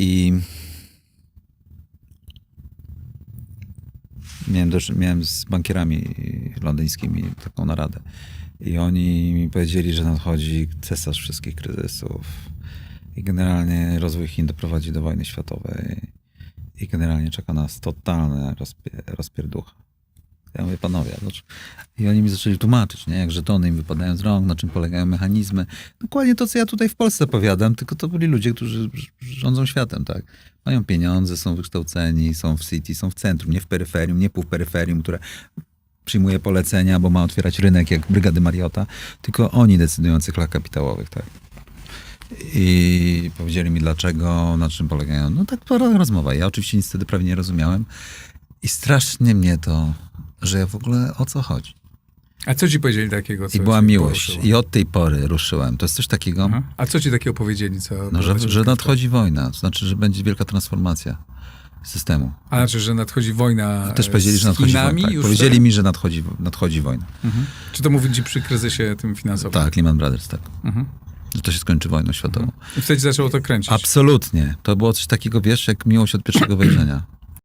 I miałem, też, miałem z bankierami londyńskimi taką naradę. I oni mi powiedzieli, że nadchodzi cesarz wszystkich kryzysów. I generalnie rozwój Chin doprowadzi do wojny światowej. I generalnie czeka nas totalna rozpie, rozpierducha. Ja mówię, panowie, no, czy- i oni mi zaczęli tłumaczyć, nie? jak żetony im wypadają z rąk, na czym polegają mechanizmy. Dokładnie to, co ja tutaj w Polsce powiadam, tylko to byli ludzie, którzy rządzą światem, tak? Mają pieniądze, są wykształceni, są w city, są w centrum, nie w peryferium, nie półperyferium, które przyjmuje polecenia, bo ma otwierać rynek jak brygady Mariota, tylko oni decydują o cyklach kapitałowych, tak? I powiedzieli mi dlaczego, na czym polegają. No tak była rozmowa. Ja oczywiście nic wtedy prawie nie rozumiałem. I strasznie mnie to, że ja w ogóle o co chodzi. A co ci powiedzieli takiego? I była miłość. poruszyło? I od tej pory ruszyłem. To jest coś takiego, Aha. A co ci takiego powiedzieli? Co no, że, że nadchodzi wojna. To znaczy, że będzie wielka transformacja systemu. A znaczy, że nadchodzi wojna Też powiedzieli, z że nadchodzi Chinami wojna. Tak. Powiedzieli teraz? mi, że nadchodzi, nadchodzi wojna. Mhm. Czy to mówili ci przy kryzysie tym finansowym? Tak, Lehman Brothers, tak. Mhm. Że to się skończy wojną światową. I wtedy zaczęło to kręcić. Absolutnie. To było coś takiego, wiesz, jak miłość od pierwszego wejrzenia.